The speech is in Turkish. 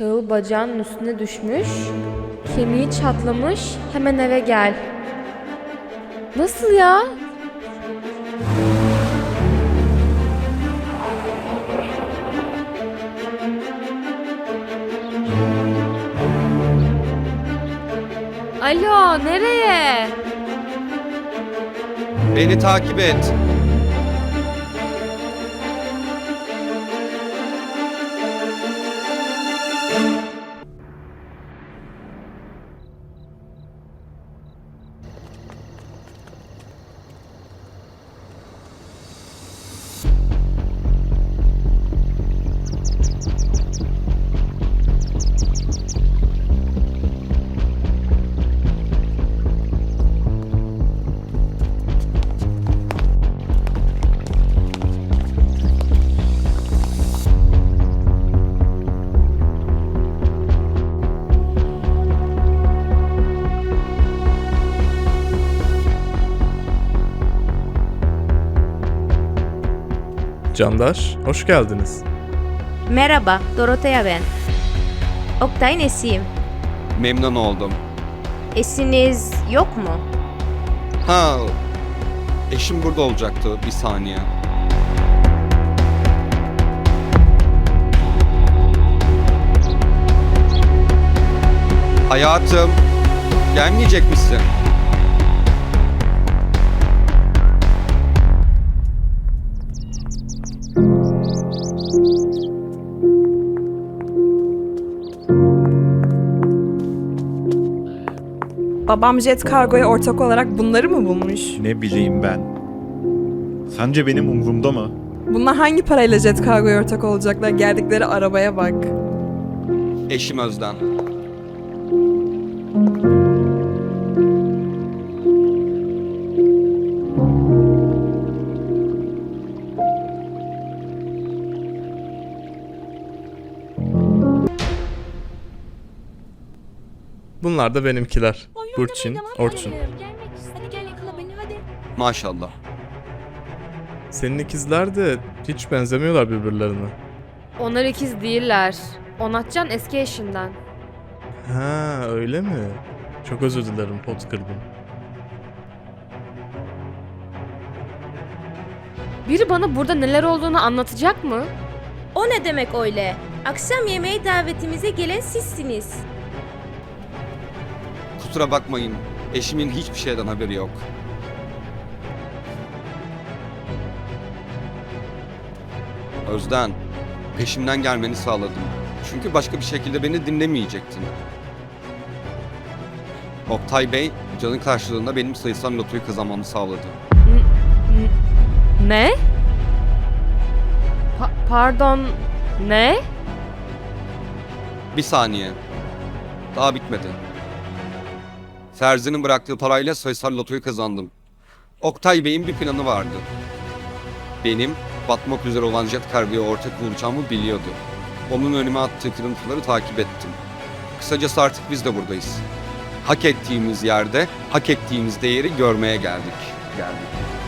Çağıl bacağının üstüne düşmüş. Kemiği çatlamış. Hemen eve gel. Nasıl ya? Alo, nereye? Beni takip et. Candaş, hoş geldiniz. Merhaba, Dorothea ben. Oktay'ın esiyim. Memnun oldum. Esiniz yok mu? Ha, eşim burada olacaktı bir saniye. Hayatım, gelmeyecek misin? Babam Jet Cargo'ya ortak olarak bunları mı bulmuş? Ne bileyim ben. Sence benim umurumda mı? Bunlar hangi parayla Jet Cargo'ya ortak olacaklar? Geldikleri arabaya bak. Eşim Özden. Bunlar da benimkiler. Burçin, Orçun. Hadi gel yakala beni hadi. Maşallah. Senin ikizler de hiç benzemiyorlar birbirlerine. Onlar ikiz değiller. Onatcan eski eşinden. Ha, öyle mi? Çok özür dilerim, pot kırdım. Biri bana burada neler olduğunu anlatacak mı? O ne demek öyle? Akşam yemeği davetimize gelen sizsiniz. Kusura bakmayın, eşimin hiçbir şeyden haberi yok. Özden, peşimden gelmeni sağladım. Çünkü başka bir şekilde beni dinlemeyecektin. Oktay Bey, canın karşılığında benim sayısal lotoyu kazanmamı sağladı. Ne? Pa- pardon, ne? Bir saniye. Daha bitmedi. Serzi'nin bıraktığı parayla sayısal lotoyu kazandım. Oktay Bey'in bir planı vardı. Benim batmak üzere olan jet kargoya ortak olacağımı biliyordu. Onun önüme attığı kırıntıları takip ettim. Kısacası artık biz de buradayız. Hak ettiğimiz yerde, hak ettiğimiz değeri görmeye geldik. Geldik.